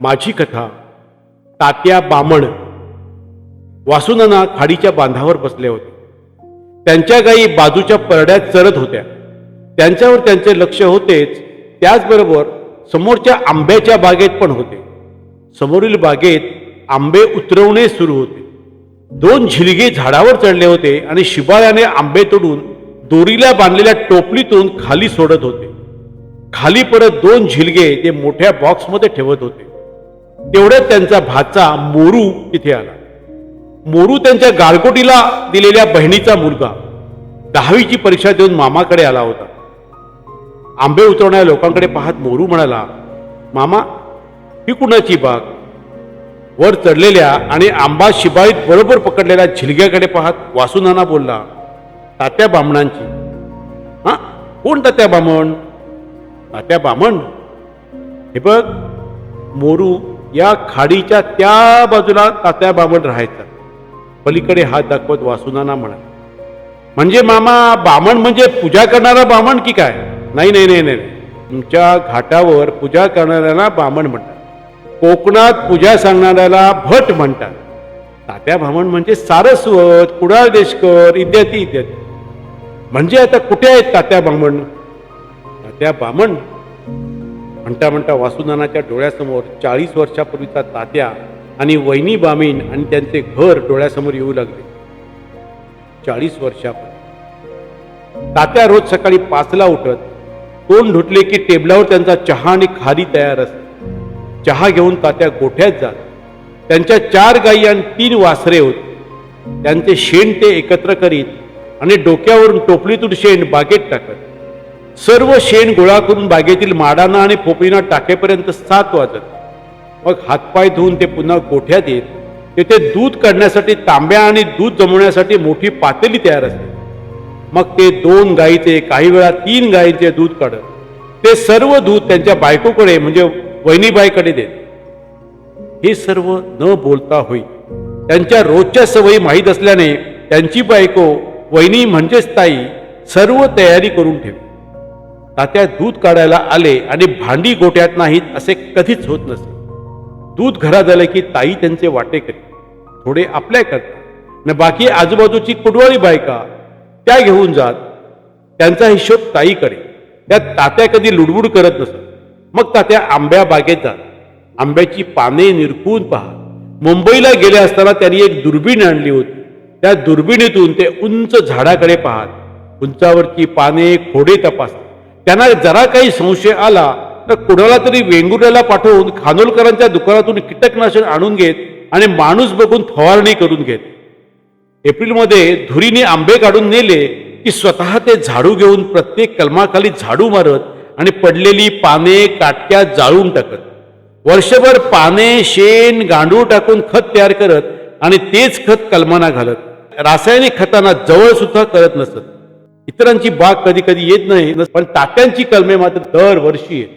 माझी कथा तात्या बामण वासुनाना खाडीच्या बांधावर बसले होते. त्यांच्या गायी बाजूच्या परड्यात चरत होत्या. त्यांच्यावर त्यांचे लक्ष होतेच त्याचबरोबर समोरच्या आंब्याच्या बागेत पण होते. समोरील बागेत आंबे उतरवणे सुरू होते. दोन झिलगे झाडावर चढले होते आणि शिबाळ्याने आंबे तोडून दोरीला बांधलेल्या टोपलीतून खाली सोडत होते. खाली परत दोन झिलगे ते मोठ्या बॉक्समध्ये ठेवत होते. तेवढ्यात त्यांचा भाचा मोरू तिथे आला. मोरू त्यांच्या गारकोटीला दिलेल्या बहिणीचा मुलगा. दहावीची परीक्षा देऊन मामाकडे आला होता. आंबे उतरवणाऱ्या लोकांकडे पाहत मोरू म्हणाला मामा ही कुणाची बाग? वर चढलेल्या आणि आंबा शिबाईत बरोबर पकडलेल्या झिलग्याकडे पाहत वासुनाना बोलला तात्या बामणांची. हा? कोण तात्या बामण? तात्या बामण. हे बघ मोरू या खाडीच्या त्या बाजूला तात्या बामण राहायचा. पलीकडे हात दाखवत वासुनाना म्हणा म्हणजे मामा बामण म्हणजे पूजा करणारा बामण की काय? नाही नाही नाही नाही. तुमच्या घाटावर पूजा करणाऱ्याला बामण म्हणतात. कोकणात पूजा सांगणाऱ्याला भट म्हणतात. तात्या बामण म्हणजे सारस्वत कुडाळ देशकर इत्यादी इत्यादी. म्हणजे आता कुठे आहेत तात्या बामण? तात्या बामण म्हणता म्हणता वासुदानाच्या डोळ्यासमोर चाळीस वर्षापूर्वीचा तात्या आणि वैनी बामीन आणि त्यांचे घर डोळ्यासमोर येऊ लागले. चाळीस वर्षापूर्वी. तात्या रोज सकाळी पाचला उठत तोंड धुतले की टेबलावर त्यांचा चहा आणि खारी तयार असते. चहा घेऊन तात्या गोठ्यात जात. त्यांच्या चार गायी आणि तीन वासरे होते. त्यांचे शेण ते एकत्र करीत आणि डोक्यावरून टोपलीतून शेण बागेत टाकत. सर्व शेण गोळा करून बागेतील माडांना आणि पोपळींना टाकेपर्यंत सात वाजत. मग हातपाय धुवून ते पुन्हा गोठ्यात येत. तेथे दूध काढण्यासाठी तांब्या आणि दूध जमवण्यासाठी मोठी पातेली तयार असते. मग ते दोन गायीचे काही वेळा तीन गायीचे दूध काढत. ते सर्व दूध त्यांच्या बायकोकडे म्हणजे वहिनीबाईकडे देत. हे सर्व न बोलता होई. त्यांच्या रोजच्या सवयी माहीत असल्याने त्यांची बायको वहिनी म्हणजेच ताई सर्व तयारी करून ठेवी तात्या दूध काढायला आले आणि भांडी गोट्यात नाहीत असे कधीच होत नसे. दूध घरात आले की ताई त्यांचे वाटे करी थोडे आपल्या करतात न बाकी आजूबाजूची कुडवाळी बायका त्या घेऊन जात. त्यांचा हिशोब ताई करे त्या तात्या कधी लुडबुड करत नसत. मग तात्या आंब्या बागेत जात. आंब्याची पाने निरकून पहा मुंबईला गेले असताना त्यांनी एक दुर्बीण आणली होती. त्या दुर्बिणीतून ते उंच झाडाकडे पाहत. उंचावरची पाने खोडे तपासत. त्यांना जरा काही संशय आला तर कुणाला तरी वेंगुर्ल्याला पाठवून खानोलकरांच्या दुकानातून कीटकनाशक आणून घेत आणि माणूस बघून फवारणी करून घेत. एप्रिलमध्ये धुरीने आंबे काढून नेले की स्वतः ते झाडू घेऊन प्रत्येक कलमाखाली झाडू मारत आणि पडलेली पाने काटक्या जाळून टाकत. वर्षभर पाने शेण गांडूळ टाकून खत तयार करत आणि तेच खत कलमाना घालत. रासायनिक खतांना जवळ सुद्धा करत नसत. इतरांची बाग कधी कधी येत नाही पण तात्यांची कलमे मात्र दरवर्षी येत.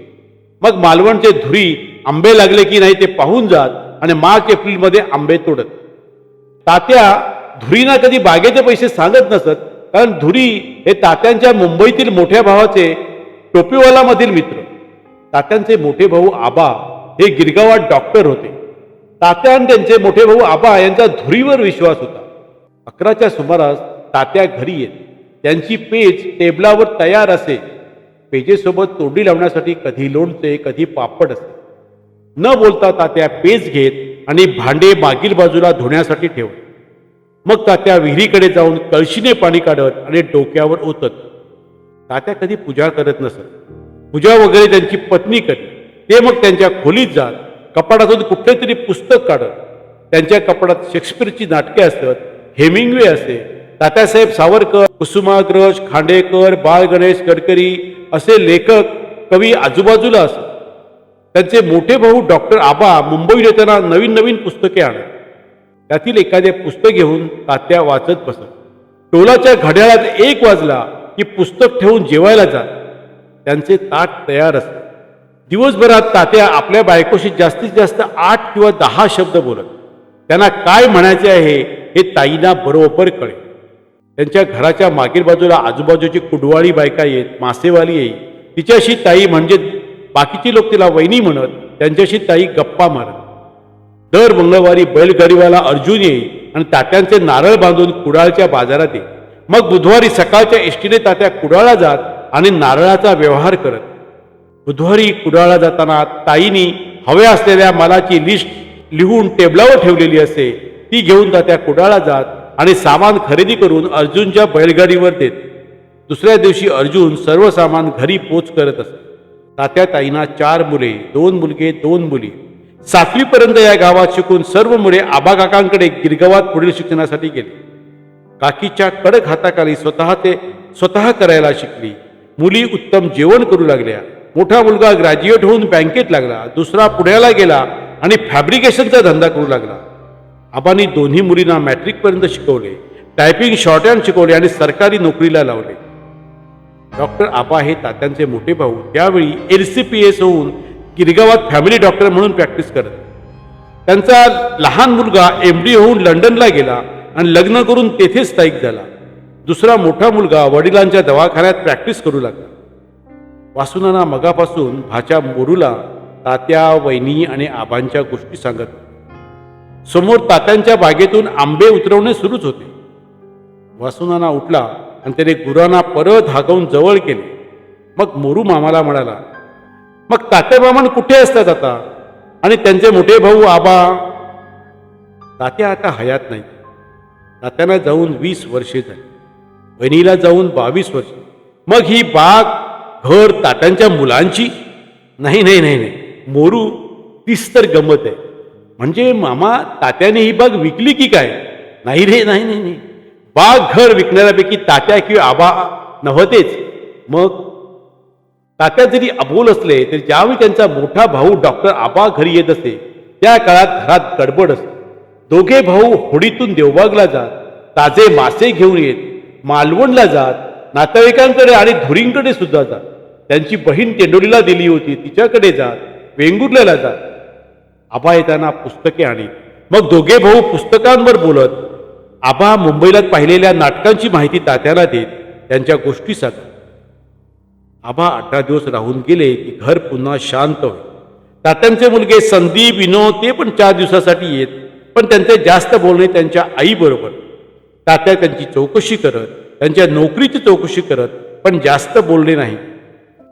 मग मालवणचे धुरी आंबे लागले की नाही ते पाहून जात आणि मार्च एप्रिलमध्ये आंबे तोडत. तात्या धुरीना कधी बागेचे पैसे सांगत नसत कारण धुरी हे तात्यांच्या मुंबईतील मोठ्या भावाचे टोपीवालामधील मित्र. तात्यांचे मोठे भाऊ आबा हे गिरगावात डॉक्टर होते. तात्या आणि त्यांचे मोठे भाऊ आबा यांचा धुरीवर विश्वास होता. अकराच्या सुमारास तात्या घरी येत. त्यांची पेज टेबलावर तयार असे. पेजेसोबत तोंडी लावण्यासाठी कधी लोणचे कधी पापड असे न बोलता तात्या पेज घेत आणि भांडे मागील बाजूला धुण्यासाठी ठेवत. मग तात्या विहिरीकडे जाऊन कळशीने पाणी काढत आणि डोक्यावर ओतत. तात्या कधी पूजा करत नसत. पूजा वगैरे त्यांची पत्नी करी ते मग त्यांच्या खोलीत जात कपाटातून कुठले तरी पुस्तक काढत. त्यांच्या कपाडात शेक्सपियरची नाटके असत हेमिंगवे असे तात्यासाहेब सावरकर कुसुमाग्रज खांडेकर बाळ गणेश गडकरी असे लेखक कवी आजूबाजूला असत त्यांचे मोठे भाऊ डॉक्टर आबा मुंबईत येताना नवीन नवीन पुस्तके आणत. त्यातील एखादे पुस्तक घेऊन तात्या वाचत बसत. टोलाच्या घड्याळात एक वाजला की पुस्तक ठेवून जेवायला जात. त्यांचे ताट तयार असत. दिवसभरात तात्या आपल्या बायकोशी जास्तीत जास्त आठ किंवा दहा शब्द बोलत. त्यांना काय म्हणायचे आहे हे ताईंना बरोबर कळेल. त्यांच्या घराच्या मागील बाजूला आजूबाजूची कुडवाळी बायका येत मासेवाली येई. तिच्याशी ताई म्हणजे बाकीची लोक तिला वहिनी म्हणत त्यांच्याशी ताई गप्पा मारत. दर मंगळवारी बैलगाडीवाला अर्जुन येई आणि तात्यांचे नारळ बांधून कुडाळच्या बाजारात येई. मग बुधवारी सकाळच्या एसटीने तात्या कुडाळला जात आणि नारळाचा व्यवहार करत. बुधवारी कुडाळला जाताना ताईनी हव्या असलेल्या मालाची लिस्ट लिहून टेबलावर ठेवलेली असे ती घेऊन तात्या कुडाळला जात आणि सामान खरेदी करून अर्जुनच्या बैलगाडीवर देत. दुसऱ्या दिवशी अर्जुन सर्व सामान घरी पोच करत असत तात्या ताईंना चार मुले दोन मुलगे दोन मुली. सातवीपर्यंत या गावात शिकून सर्व मुले आबाकाकांकडे गिरगावात पुढील शिक्षणासाठी गेले. काकीच्या कडक हाताखाली स्वतः ते स्वतः करायला शिकली. मुली उत्तम जेवण करू लागल्या. मोठा मुलगा ग्रॅज्युएट होऊन बँकेत लागला. दुसरा पुण्याला गेला आणि फॅब्रिकेशनचा धंदा करू लागला. आबांनी दोन्ही मुलींना मॅट्रिकपर्यंत शिकवले टायपिंग शॉर्टहँड शिकवले आणि सरकारी नोकरीला लावले. डॉक्टर आबा हे तात्यांचे मोठे भाऊ. त्यावेळी एल सी पी एस होऊन गिरगावात फॅमिली डॉक्टर म्हणून प्रॅक्टिस करत. त्यांचा लहान मुलगा एम डी होऊन लंडनला गेला आणि लग्न करून तेथेच स्थायिक झाला. दुसरा मोठा मुलगा वडिलांच्या दवाखान्यात प्रॅक्टिस करू लागला. वासुनाना मगापासून भाच्या मोरूला तात्या वहिनी आणि आबांच्या गोष्टी सांगत होते. समोर तात्यांच्या बागेतून आंबे उतरवणे सुरूच होते. वासुनाना उठला आणि त्याने गुरांना परत हाकवून जवळ केले. मग मोरू मामाला म्हणाला मग तात्या मामान कुठे असतात आता आणि त्यांचे मोठे भाऊ आबा? तात्या आता हयात नाही तात्यांना जाऊन वीस वर्षे झाली. बहिणीला जाऊन बावीस वर्ष. मग ही बाग घर तात्यांच्या मुलांची? नाही नाही नाही नाही. मोरू तीच तर गंमत आहे. म्हणजे मामा तात्याने ही बाग विकली की काय? नाही रे नाही नाही नाही. बाग घर विकणाऱ्यापैकी तात्या किंवा आबा नव्हतेच. मग तात्या जरी अबोल असले तरी ज्यावेळी त्यांचा मोठा भाऊ डॉक्टर आबा घरी येत असे त्या काळात घरात गडबड असते. दोघे भाऊ होडीतून देवबागला जात ताजे मासे घेऊन येत मालवणला जात नातेवाईकांकडे आणि धुरींकडे सुद्धा जात. त्यांची बहीण तेंडोलीला दिली होती तिच्याकडे जात वेंगुर्ल्याला जात. आबा येताना पुस्तके आणि मग दोघे भाऊ पुस्तकांवर बोलत आबा मुंबईला पाहिलेल्या नाटकांची माहिती तात्याला देत त्यांच्या गोष्टी सांगत. आबा अठरा दिवस राहून गेले की घर पुन्हा शांत होईल. तात्यांचे मुलगे संदीप विनोद ते पण चार दिवसासाठी येत पण त्यांचे जास्त बोलणे त्यांच्या आईबरोबर तात्या त्यांची चौकशी करत त्यांच्या नोकरीची चौकशी करत पण जास्त बोलणे नाही.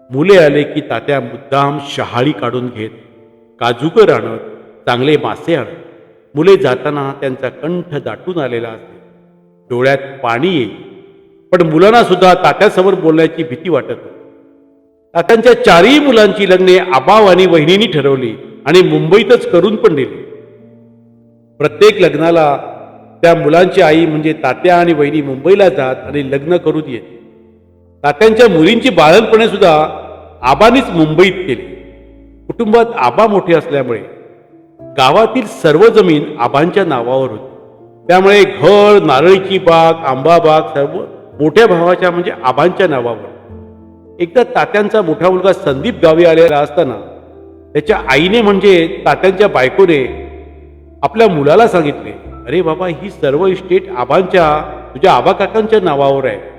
मुले आले की तात्या मुद्दाम शहाळी काढून घेत. काजूकर आणत चांगले मासे आणत. मुले जाताना त्यांचा कंठ दाटून आलेला असे डोळ्यात पाणी येईल. पण मुलांना सुद्धा तात्यासमोर बोलण्याची भीती वाटत होती. तात्यांच्या चारही मुलांची लग्ने आबाव आणि वहिनींनी ठरवली आणि मुंबईतच करून पण दिली. प्रत्येक लग्नाला त्या मुलांची आई म्हणजे तात्या आणि वहिनी मुंबईला जात आणि लग्न करून येत. तात्यांच्या मुलींची बाळणपणे सुद्धा आबानीच मुंबईत केली. कुटुंबात आबा मोठे असल्यामुळे गावातील सर्व जमीन आबांच्या नावावर होती. त्यामुळे घर नारळीची बाग आंबा बाग सर्व मोठ्या भावाच्या म्हणजे आबांच्या नावावर. एकदा तात्यांचा मोठा मुलगा संदीप गावी आलेला असताना त्याच्या आईने म्हणजे तात्यांच्या बायकोने आपल्या मुलाला सांगितले अरे बाबा ही सर्व इस्टेट आबांच्या तुझ्या आबा काकांच्या नावावर आहे.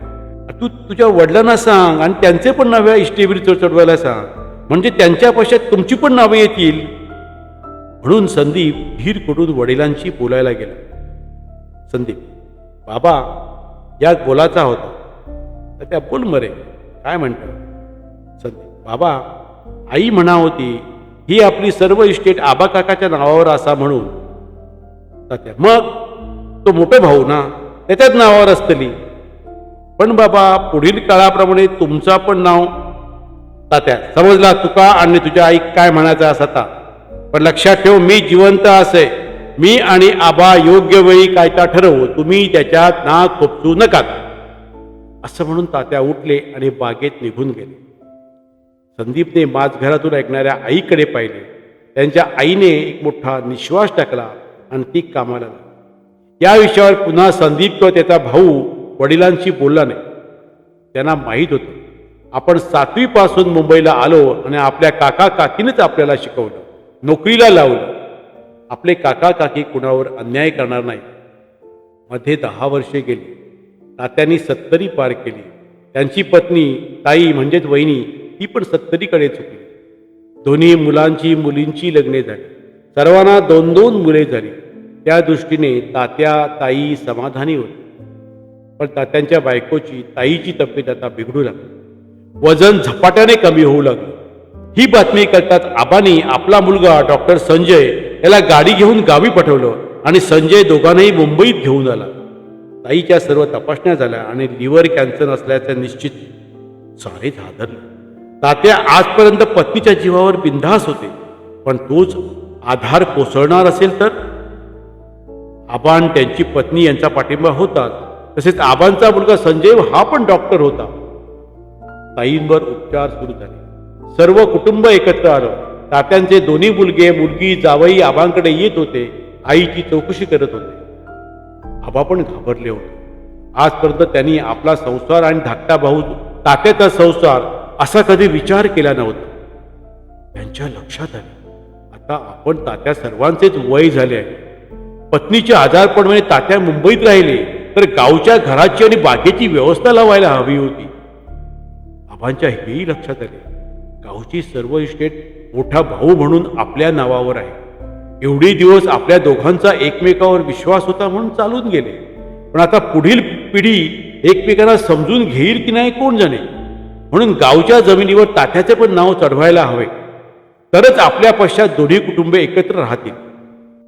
तू तुझ्या वडिलांना सांग आणि त्यांचे पण नव्या इष्टेवीर चढवायला सांग. म्हणजे त्यांच्या पश्चात तुमची पण नावे येतील. म्हणून संदीप धीर करून वडिलांशी बोलायला गेला. संदीप बाबा या बोलाचा होता. तर त्या बोल मरे. काय म्हणत? संदीप बाबा आई म्हणा होती ही आपली सर्व इस्टेट आबा काकाच्या नावावर असा म्हणून. तात्या मग? तो मोठे भाऊ ना? त्याच्याच नावावर असतली. पण बाबा पुढील काळाप्रमाणे तुमचा पण नाव तात्या समजला तुका आणि तुझ्या आई काय म्हणायचं असं आता पण लक्षात ठेव मी जिवंत असे. मी आणि आबा योग्य वेळी कायता ठरवू तुम्ही त्याच्यात नाक खोपसू नका. असं म्हणून तात्या उठले आणि बागेत निघून गेले. संदीपने माझघरातून ऐकणाऱ्या आईकडे पाहिले. त्यांच्या आईने एक मोठा निश्वास टाकला आणि ती कामाला लागली. या विषयावर पुन्हा संदीप किंवा त्याचा भाऊ वडिलांशी बोलला नाही. त्यांना माहीत होतं. आपण सातवीपासून मुंबईला आलो आणि आपल्या काका काकीनेच आपल्याला शिकवलं. नोकरीला लावलं. आपले काका काकी कुणावर अन्याय करणार नाही मध्ये दहा वर्षे गेली. तात्यांनी सत्तरी पार केली. त्यांची पत्नी ताई म्हणजेच वहिनी ती पण सत्तरीकडे चुकली. दोन्ही मुलांची मुलींची लग्ने झाली. सर्वांना दोन दोन मुले झाली. त्या दृष्टीने तात्या ताई समाधानी होती पण तात्यांच्या बायकोची ताईची तब्येत आता बिघडू लागली. वजन झपाट्याने कमी होऊ लागलं. ही बातमी कळताच आबानी आपला मुलगा डॉक्टर संजय याला गाडी घेऊन गावी पाठवलं आणि संजय दोघांनाही मुंबईत घेऊन आला. ताईच्या सर्व तपासण्या झाल्या आणि लिव्हर कॅन्सर असल्याचं निश्चित सारे हादरले. तात्या आजपर्यंत पत्नीच्या जीवावर बिंधास होते पण तोच आधार कोसळणार असेल तर? आबान त्यांची पत्नी यांचा पाठिंबा होता. तसेच आबांचा मुलगा संजय हा पण डॉक्टर होता. ताईंवर उपचार सुरू झाले. सर्व कुटुंब एकत्र आलं. तात्यांचे दोन्ही मुलगे मुलगी जावई आबांकडे येत होते. आईची चौकशी करत होते. आबा पण घाबरले होते. आजपर्यंत त्यांनी आपला संसार आणि धाकटा भाऊ तात्याचा संसार असा कधी विचार केला नव्हता. त्यांच्या लक्षात आले. आता आपण तात्या सर्वांचेच वय झाले आहे. पत्नीचे आजारपण म्हणजे तात्या मुंबईत राहिले तर गावच्या घराची आणि बागेची व्यवस्था लावायला हवी होती. आबांच्या हेही लक्षात आले. गावची सर्व इस्टेट मोठा भाऊ म्हणून आपल्या नावावर आहे. एवढे दिवस आपल्या दोघांचा एकमेकावर विश्वास होता म्हणून चालून गेले. पण आता पुढील पिढी एकमेकांना समजून घेईल की नाही कोण जाणे? म्हणून गावच्या जमिनीवर तात्याचे पण नाव चढवायला हवे. तरच आपल्या पश्चात दोन्ही कुटुंबे एकत्र राहतील.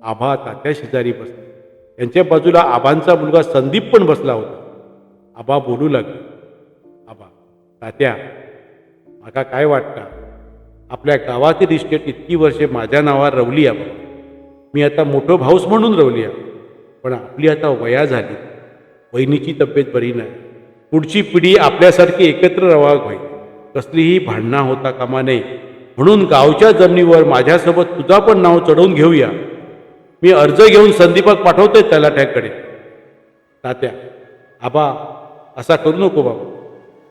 आबा तात्या शेजारी बसले त्यांच्या बाजूला आबांचा मुलगा संदीप पण बसला होता. आबा बोलू लागले. तात्या म्हाका काय वाटतं? आपल्या गावातील इस्टेट इतकी वर्षे माझ्या नावावर रवली आहे मी आता मोठं भाऊस म्हणून रवली आहे. पण आपली आता वया झाली. बहिणीची तब्येत बरी नाही. पुढची पिढी आपल्यासारखी एकत्र रवाग होईल कसलीही भांडणं होता कामा नये. म्हणून गावच्या जमिनीवर माझ्यासोबत तुझा पण नाव चढवून घेऊया. मी अर्ज घेऊन संदीपक पाठवतोय त्याकडे तात्या आबा असा करू नको बाबा.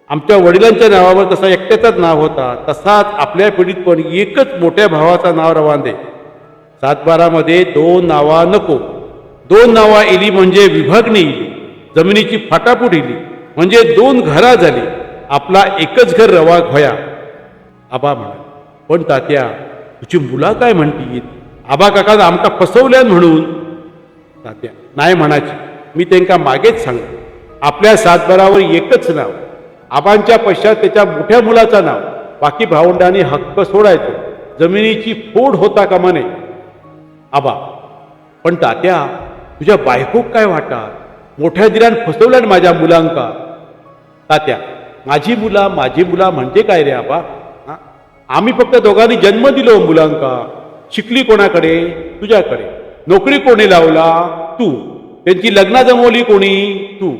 आमच्या वडिलांच्या नावावर जसा एकट्याचाच नाव होता. तसाच आपल्या पिढीत पण एकच मोठ्या भावाचा नाव रवान दे सातबारामध्ये दोन नावा नको. दोन नावा इली म्हणजे विभागणी इली. जमिनीची फाटाफूट इली. म्हणजे दोन घरा झाली. आपला एकच घर रवा व्हाया आबा म्हणा पण तात्या तुझी मुला काय म्हणतील आबा काका आमका फसवल्यान म्हणून. तात्या नाही म्हणाची मी त्यांका मागेच सांग आपल्या सातबारावर एकच नाव. आबांच्या पश्चात त्याच्या मोठ्या मुलाचं नाव बाकी भावंडांनी हक्क सोडायचो. जमिनीची फोड होता कामा नये. आबा पण तात्या तुझ्या बायकोक काय वाटतात मोठ्या दिरान फसवल्यान माझ्या मुलांका. तात्या माझी मुला माझी मुला म्हणजे काय रे आबा? आम्ही फक्त दोघांनी जन्म दिलो मुलांका. शिकली कोणाकडे? तुझ्याकडे. नोकरी कोणी लावला? तू. त्यांची लग्न जमवली कोणी? तू.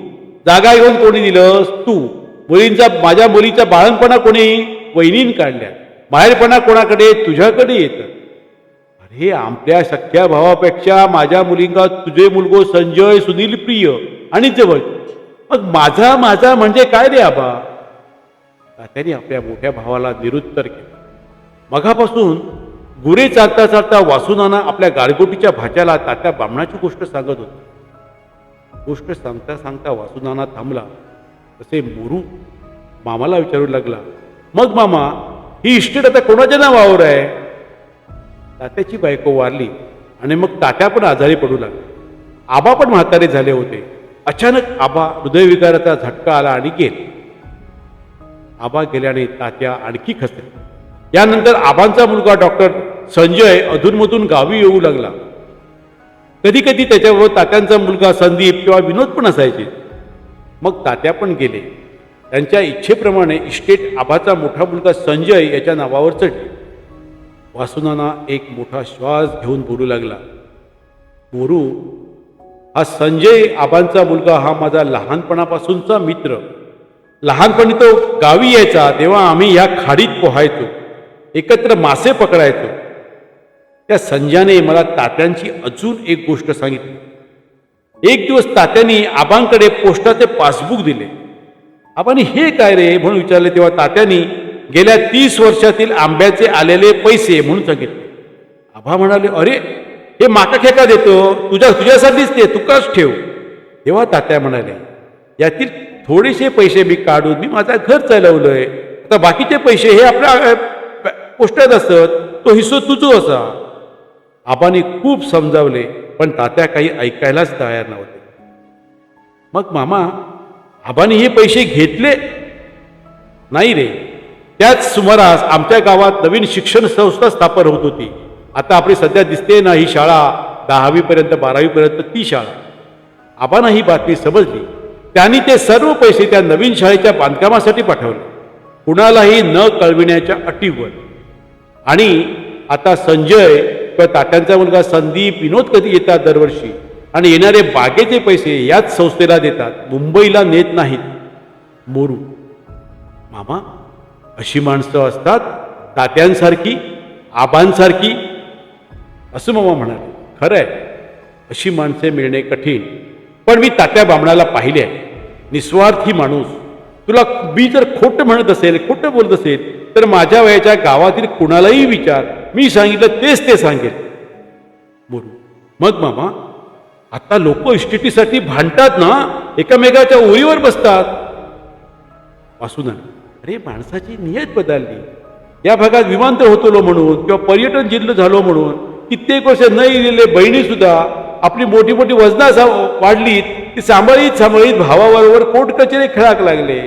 जागा घेऊन कोणी दिलंस? तू. मुलींचा माझ्या मुलीचा बाळणपणा कोणी वहिनीन काढल्या. बाहेरपणा कोणाकडे तुझ्याकडे येतं. अरे आपल्या सख्या भावापेक्षा माझ्या मुलींचा तुझे मुलगो संजय सुनील प्रिय आणि जवळ. मग माझा माझा म्हणजे काय रे आबा? तात्याने आपल्या मोठ्या भावाला निरुत्तर केलं. मघापासून गुरे चालता चालता वासुनाना आपल्या गाडगोटीच्या भाच्याला तात्या बामणाची गोष्ट सांगत होती. गोष्ट सांगता सांगता वासुनाना थांबला. तसे मोरू मामाला विचारू लागला. मग मामा ही इस्टेट आता कोणाच्या नावावर आहे? तात्याची बायको वारली आणि मग तात्या पण आजारी पडू लागले. आबा पण म्हातारे झाले होते. अचानक आबा हृदयविकाराचा झटका आला आणि गेले. आबा गेल्याने तात्या आणखी खसले यानंतर आबांचा मुलगा डॉक्टर संजय अधूनमधून गावी येऊ लागला. कधी कधी त्याच्याबरोबर तात्यांचा मुलगा संदीप किंवा विनोद पण असायचे. मग तात्या पण गेले. त्यांच्या इच्छेप्रमाणे इस्टेट आबाचा मोठा मुलगा संजय याच्या नावावर चढले. वासुनाना एक मोठा श्वास घेऊन बोलू लागला. मोरू हा संजय आबांचा मुलगा हा माझा लहानपणापासूनचा मित्र. लहानपणी तो गावी यायचा तेव्हा आम्ही या खाडीत पोहायचो. एकत्र मासे पकडायचो. त्या संजयाने मला तात्यांची अजून एक गोष्ट सांगितली. एक दिवस तात्यांनी आबांकडे पोस्टाचे पासबुक दिले. आबांनी हे काय रे म्हणून विचारले तेव्हा तात्यांनी गेल्या तीस वर्षातील आंब्याचे आलेले पैसे म्हणून सांगितले. आबा म्हणाले अरे हे माका खेका देतो? तुझ्या तुझ्यासाठीच ते तुकाच ठेव. तेव्हा तात्या म्हणाले यातील थोडेसे पैसे मी काढून मी माझा घर चालवलंय. आता बाकीचे पैसे हे आपल्या पोस्टात असत तो हिस्सो तुझो असा. आबाने खूप समजावले. पण तात्या काही ऐकायलाच तयार नव्हते. मग मामा आबाने हे पैसे घेतले? नाही रे. त्याच सुमारास आमच्या गावात नवीन शिक्षण संस्था स्थापन होत होती. आता आपली सध्या दिसते ना ही शाळा दहावीपर्यंत बारावीपर्यंत ती शाळा. आबांना ही बातमी समजली. त्यांनी ते सर्व पैसे त्या नवीन शाळेच्या बांधकामासाठी पाठवले. कुणालाही न कळविण्याच्या अटीवर. आणि आता संजय किंवा तात्यांचा मुलगा संदीप विनोद कधी येतात दरवर्षी? आणि येणारे बागेचे पैसे याच संस्थेला देतात. मुंबईला नेत नाहीत. मोरू. मामा अशी माणसं असतात तात्यांसारखी आबांसारखी. असं मामा म्हणाले. खरं आहे अशी माणसे मिळणे कठीण. पण मी तात्या बामणाला पाहिले आहे. निस्वार्थी माणूस. तुला मी जर खोटं म्हणत असेल खोटं बोलत असेल तर माझ्या वयाच्या गावातील कुणालाही विचार. मी सांगितलं तेच ते सांगेल. बोलू. मग मामा आता लोक इस्टेटीसाठी भांडतात ना एकामेकाच्या ओळीवर बसतात. असू ना अरे माणसाची नियत बदलली. या भागात विमानतळ होतो म्हणून किंवा पर्यटन जिल्ह झालो म्हणून कित्येक वर्ष न येलेले बहिणी सुद्धा आपली मोठी मोठी वजना सा- वाढलीत ती सांभाळीत सांभाळीत भावाबरोबर कोर्ट कचेरी खेळाक लागले.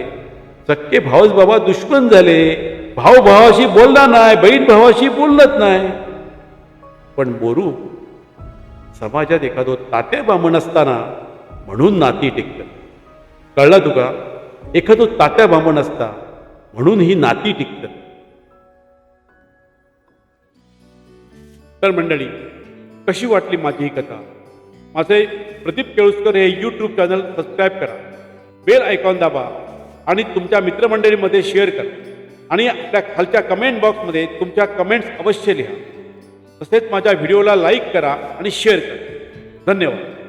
चक्के भावच बाबा दुश्मन झाले. भाऊ भावाशी बोलला नाही बहीण भावाशी बोलत नाही. पण बोरू समाजात एखादो ताते बामण असताना म्हणून नाती टिकतात. कळला तुका? एखादो तात्या बामण असता म्हणून ही नाती टिकतात. तर मंडळी कशी वाटली माझी ही कथा? माझे प्रदीप केळुसकर हे यूट्यूब चॅनल सबस्क्राईब करा. बेल आयकॉन दाबा आणि तुमच्या मित्रमंडळीमध्ये शेअर करा. आणि त्या खालच्या कमेंट बॉक्समध्ये तुमच्या कमेंट्स अवश्य लिहा. तसेच माझ्या व्हिडिओला लाईक करा आणि शेअर करा. धन्यवाद.